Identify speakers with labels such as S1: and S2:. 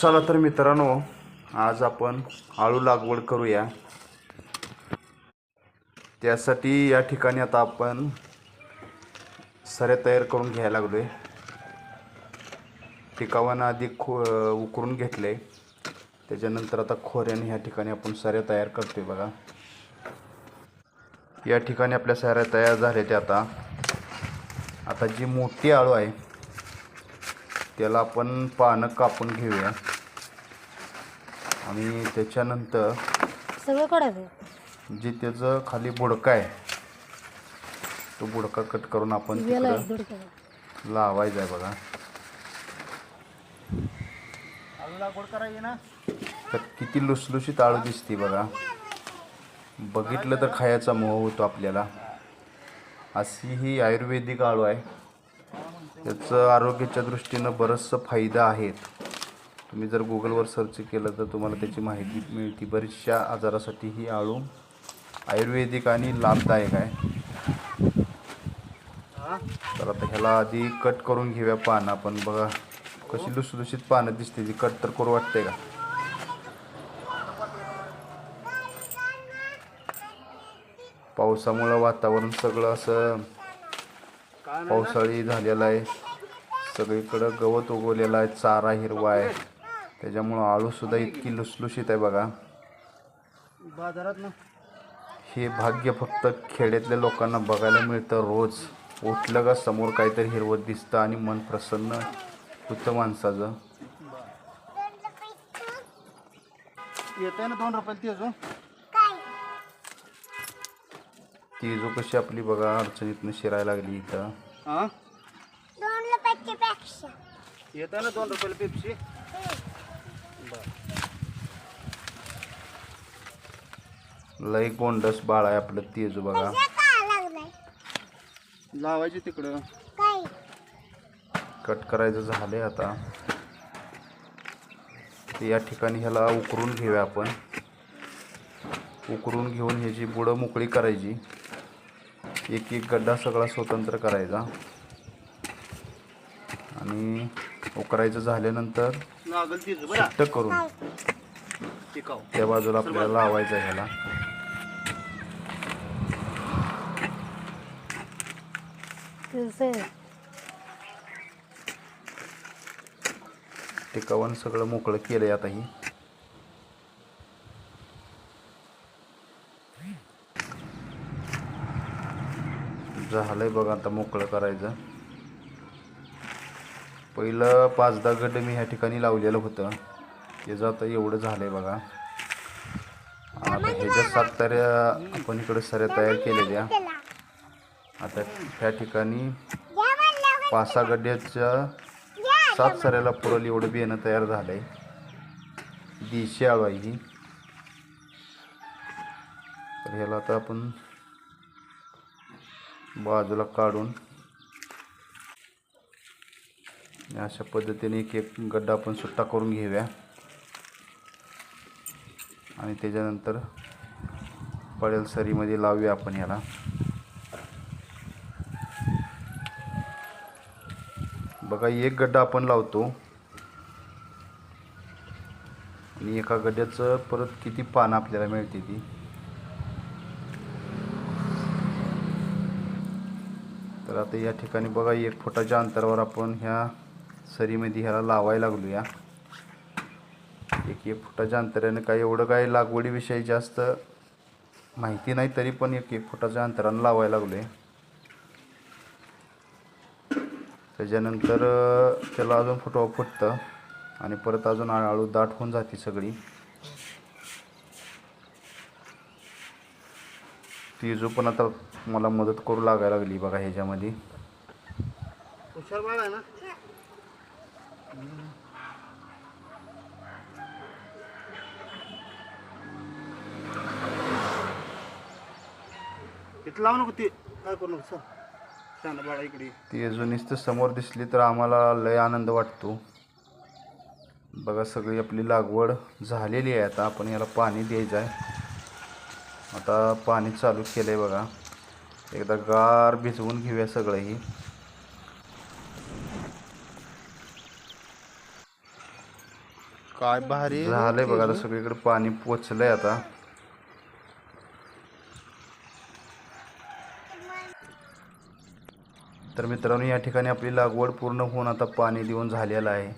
S1: चला तर मित्रांनो आज आपण आळू लागवड करूया. त्यासाठी या ठिकाणी आता आपण सऱ्या तयार करून घ्यायला लागलो आहे टिकावानं आधी खो उकरून घेतले त्याच्यानंतर आता खोऱ्याने ह्या ठिकाणी आपण सऱ्या तयार करतोय बघा. या ठिकाणी आपल्या सऱ्या तयार झाल्या त्या आता. आता जी मोठी आळू आहे त्याला आपण पानं कापून घेऊया. आणि त्याच्यानंतर
S2: सगळं काढायचं?
S1: जे त्याचं खाली बुडका आहे तो बुडका कट करून आपण लावायचा आहे बघा. तर किती लुसलुशीत आळू दिसते बघा. बघितलं तर खायचा मोह होतो आपल्याला. अशी ही आयुर्वेदिक आळू आहे. त्याचं आरोग्याच्या दृष्टीनं बरंचसं फायदा आहेत तुम्ही जर गुगलवर सर्च केलं तर तुम्हाला त्याची माहिती मिळते. बरीचशा आजारासाठी ही आळू आयुर्वेदिक आणि लाभदायक आहे. तर आता ह्याला आधी कट करून घेऊया पानं. आपण बघा कशी लुसलुशीत पानं दिसते. ती कट तर करू वाटते का? पावसामुळं वातावरण सगळं असं पावसाळी झालेलं आहे. सगळीकडं गवत उगवलेलं आहे चारा हिरवा आहे. त्याच्यामुळं आळूसुद्धा इतकी लुसलुशीत आहे बघा.
S3: बाजारात ना?
S1: हे भाग्य फक्त खेड्यातल्या लोकांना बघायला मिळतं रोज. उठलं का समोर काहीतरी हिरवत दिसतं आणि मन प्रसन्न होतं माणसाचं.
S3: येत आहे ना दोन रुपयाला ती अजून
S1: ती जो कशी आपली बघा अडचणीतनं शिरायला लागली इथं.
S3: हा?
S2: दोन रुपयाची पेक्षा.
S3: येत आहे ना दोन रुपयाला पेप्सी?
S1: लय गोंडस बाळ आहे आपलं तेजू बघा.
S3: लावायची तिकडं.
S2: काय?
S1: कट करायचं झालंय आता. या ठिकाणी ह्याला उकरून घेऊया आपण. उकरून घेऊन ह्याची बुडं मोकळी करायची. एक एक गड्डा सगळा स्वतंत्र करायचा. आणि उकरायचं झाल्यानंतर करून त्या बाजूला आपल्याला लावायचं ह्याला. टिकावून सगळं मोकळं केलंय आता ही झालंय बघा आता मोकळं करायचं. पहिलं पाच दहा गड्डे मी ह्या ठिकाणी लावलेलं होतं. त्याचं आता एवढं झालंय बघा. आता ह्याच्या सात तऱ्या आपण इकडे सऱ्या तयार केलेल्या. आता ह्या ठिकाणी पाच सहा गड्ड्याच्या सात सऱ्याला पुरल एवढं बियाणं तयार झालंय. देशी आळू आहे ही. तर ह्याला आता आपण बाजूला काढून. अशा पद्धतीने एक एक गड्डा आपण सुट्टा करून घेऊया. आणि त्याच्यानंतर पडेल सरीमध्ये लावूया आपण याला. बघा एक गड्डा आपण लावतो. आणि एका गड्ड्याचं परत किती पानं आपल्याला मिळते ती? तर आता या ठिकाणी बघा एक फुटाच्या अंतरावर आपण ह्या सरीमध्ये ह्याला लावायला लागलो या एक एक फुटाच्या अंतराने काय एवढं काय लागवडीविषयी जास्त माहिती नाही तरी पण एक एक फुटाच्या अंतरानं लावायला लागलो आहे त्याच्यानंतर त्याला अजून फुटवा फुटतं आणि परत अजून आळू दाट होऊन जाते सगळी. ती जो पण आता मला मदत करू लागायला लागली बघा ह्याच्यामध्ये.
S3: हुशार बाळ आहे ना? इथं लावू नको ते. काय करू नको सर शाना बाळा इकडे ये.
S1: ती अजून नुसतं समोर दिसली तर आम्हाला लय आनंद वाटतो. बघा सगळी आपली लागवड झालेली आहे आता. आपण याला पाणी द्यायचं आहे. आता पाणी चालू केलं आहे बघा. एकदा गार भिजवून घेऊया सगळं ही
S3: काय भारी.
S1: झालंय बघा आता सगळीकडे पाणी पोचलंय आता. तर मित्रांनो या ठिकाणी आपली लागवड पूर्ण होऊन आता पाणी देऊन झालेलं आहे.